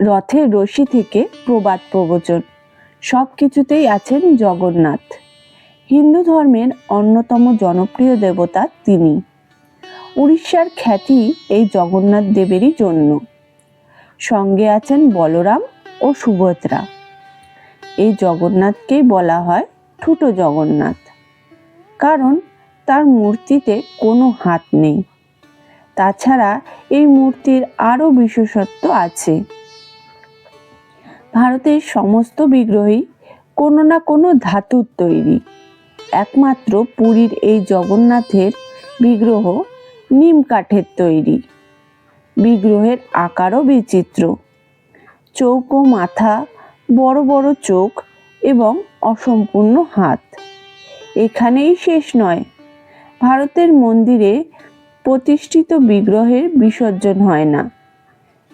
রথের রশি থেকে প্রবাদ প্রবচন। সব কিছুতেই আছেন জগন্নাথ। হিন্দু ধর্মের অন্যতম জনপ্রিয় দেবতা তিনি। উড়িষ্যার খ্যাতি এই জগন্নাথ দেবেরই জন্য। সঙ্গে আছেন বলরাম ও সুভদ্রা। এই জগন্নাথকেই বলা হয় ঠুটো জগন্নাথ। কারণ তার মূর্তিতে কোনো হাত নেই। তাছাড়া এই মূর্তির আরও বিশেষত্ব আছে। ভারতের সমস্ত বিগ্রহই কোনো না কোনো ধাতুর তৈরি। একমাত্র পুরীর এই জগন্নাথের বিগ্রহ নিম কাঠের তৈরি। বিগ্রহের আকারও বিচিত্র। চৌকো মাথা, বড় বড় চোখ এবং অসম্পূর্ণ হাত। এখানেই শেষ নয়। ভারতের মন্দিরে প্রতিষ্ঠিত বিগ্রহের বিসর্জন হয় না।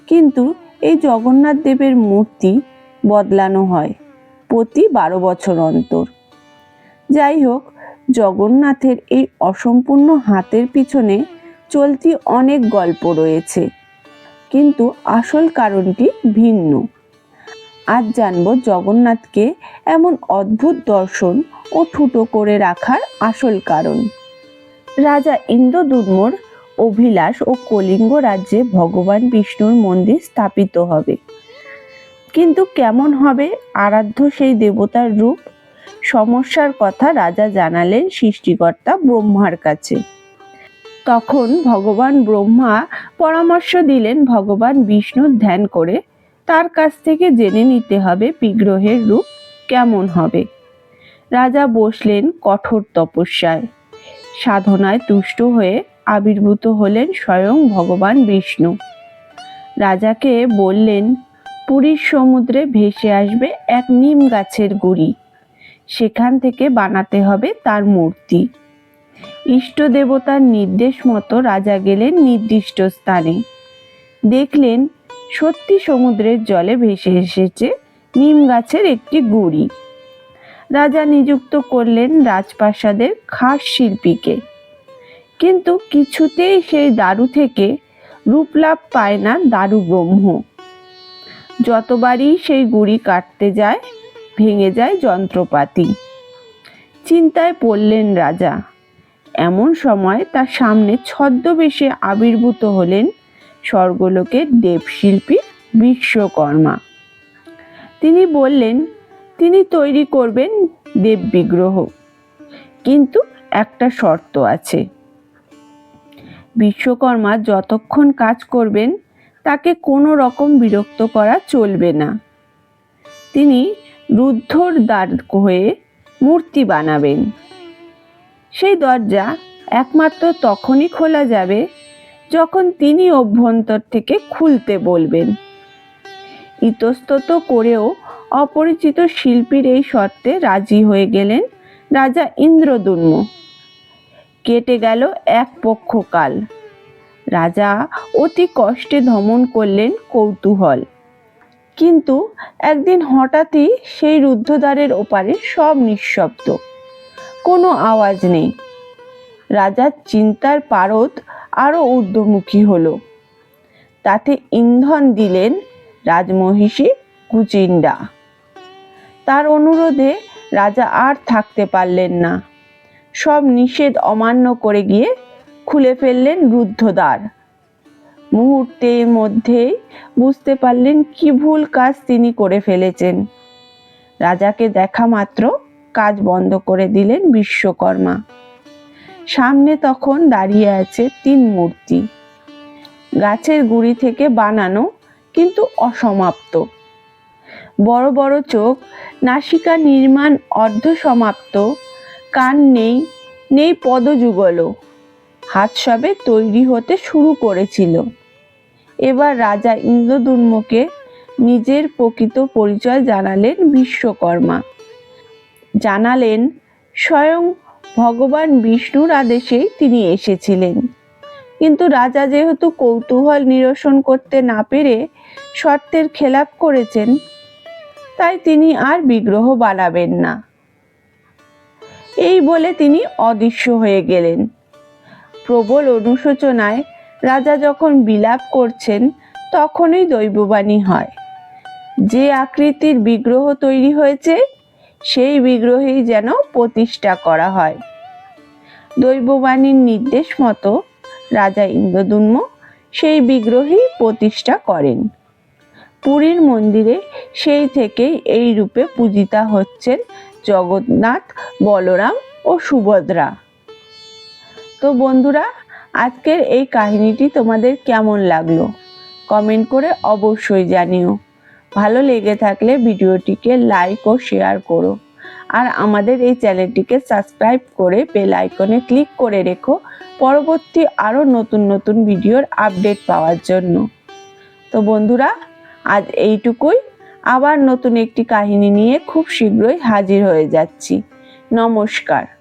কিন্তু এই জগন্নাথ দেবের মূর্তি বদলানো হয় প্রতি বারো বছর অন্তর। যাই হোক, জগন্নাথের এই অসম্পূর্ণ হাতের পিছনে চলতি অনেক গল্প রয়েছে, কিন্তু আসল কারণটি ভিন্ন। আজ জানব জগন্নাথকে এমন অদ্ভুত দর্শন ও ঠুটো করে রাখার আসল কারণ। রাজা ইন্দ্রদুর্মর অভিলাষ ও কলিঙ্গ রাজ্যে ভগবান বিষ্ণুর মন্দির স্থাপিত হবে। কিন্তু কেমন হবে আরাধ্য সেই দেবতার রূপ? সমস্যার কথা রাজা জানালেন সৃষ্টিকর্তা ব্রহ্মার কাছে। তখন ভগবান ব্রহ্মা পরামর্শ দিলেন ভগবান বিষ্ণুর ধ্যান করে তার কাছ থেকে জেনে নিতে হবে বিগ্রহের রূপ কেমন হবে। রাজা বসলেন কঠোর তপস্যায়। সাধনায় তুষ্ট হয়ে আবির্ভূত হলেন স্বয়ং ভগবান বিষ্ণু। রাজাকে বললেন, পুরীর সমুদ্রে ভেসে আসবে এক নিম গাছের গুড়ি। সেখান থেকে বানাতে হবে তার মূর্তি। ইষ্ট দেবতার নির্দেশ মতো রাজা গেলেন নির্দিষ্ট স্থানে। দেখলেন, সত্যি সমুদ্রের জলে ভেসে এসেছে নিম গাছের একটি গুড়ি। রাজা নিযুক্ত করলেন রাজপ্রাসাদের খাস শিল্পীকে। কিন্তু কিছুতেই সেই দারু থেকে রূপলাভ পায় না দারু ব্রহ্ম। যতবারই সেই গুড়ি কাটতে যায়, ভেঙে যায় যন্ত্রপাতি। চিন্তায় পড়লেন রাজা। এমন সময় তার সামনে ছদ্মবেশে আবির্ভূত হলেন স্বর্গলোকের দেবশিল্পী বিশ্বকর্মা। তিনি বললেন, তিনি তৈরি করবেন দেব বিগ্রহ কিন্তু একটা শর্ত আছে। বিশ্বকর্মা যতক্ষণ কাজ করবেন, তাকে কোনো রকম বিরক্ত করা চলবে না। তিনি রুদ্ধর দ্বার হয়ে মূর্তি বানাবেন। সেই দরজা একমাত্র তখনই খোলা যাবে যখন তিনি অভ্যন্তর থেকে খুলতে বলবেন। ইতস্তত করেও অপরিচিত শিল্পীর এই শর্তে রাজি হয়ে গেলেন রাজা ইন্দ্রদুম্ন কেটে গেল এক পক্ষকাল। রাজা অতি কষ্টে ধমন করলেন কৌতূহল। কিন্তু একদিন হঠাৎই সেই রুদ্ধদ্বারের ওপারে সব নিঃশব্দ। কোনো আওয়াজ নেই। রাজার চিন্তার পারদ আরও ঊর্ধ্বমুখী হলো। তাতে ইন্ধন দিলেন রাজমহিষী কুচিন্ডা। তার অনুরোধে রাজা আর থাকতে পারলেন না। সব নিষেধ অমান্য করে গিয়ে খুলে ফেললেন রুদ্ধদ্বার। মুহূর্তের মধ্যেই বুঝতে পারলেন কি ভুল কাজ তিনি করে ফেলেছেন। রাজাকে দেখা মাত্র কাজ বন্ধ করে দিলেন বিশ্বকর্মা। সামনে তখন দাঁড়িয়ে আছে তিন মূর্তি। গাছের গুড়ি থেকে বানানো কিন্তু অসমাপ্ত। বড় বড় চোখ, নাসিকা নির্মাণ অর্ধ সমাপ্ত কান নেই নেই পদযুগলও। হাত সবে তৈরি হতে শুরু করেছিল। এবার রাজা ইন্দ্রদুর্মকে নিজের প্রকৃত পরিচয় জানালেন বিশ্বকর্মা। জানালেন, স্বয়ং ভগবান বিষ্ণুর আদেশেই তিনি এসেছিলেন। কিন্তু রাজা যেহেতু কৌতূহল নিরসন করতে না পেরে শর্তের খেলাপ করেছেন, তাই তিনি আর বিগ্রহ বানাবেন না। এই বলে তিনি অদৃশ্য হয়ে গেলেন। প্রবল অনুশোচনায় রাজা যখন বিলাপ করছেন, তখনই দৈববাণী হয়। যে আকৃতির বিগ্রহ তৈরি হয়েছে, সেই বিগ্রহেই যেন প্রতিষ্ঠা করা হয়। দৈববাণীর নির্দেশ মতো রাজা ইন্দ্রদুন্ম সেই বিগ্রহেই প্রতিষ্ঠা করেন। পুরীর মন্দিরে সেই থেকেই এই রূপে পূজিতা হচ্ছেন জগন্নাথ, বলরাম ও সুভদ্রা। তো বন্ধুরা, আজকের এই কাহিনীটি তোমাদের কেমন লাগল? কমেন্ট করে অবশ্যই জানিও। ভালো লেগে থাকলে ভিডিওটিকে লাইক ও শেয়ার করো। আর আমাদের এই চ্যানেলটিকে সাবস্ক্রাইব করে বেল আইকনে ক্লিক করে রেখো পরবর্তী আরও নতুন নতুন ভিডিওর আপডেট পাওয়ার জন্য। তো বন্ধুরা, আজ এইটুকুই। আবার নতুন একটি কাহিনী নিয়ে খুব শীঘ্রই হাজির হয়ে যাচ্ছি। নমস্কার।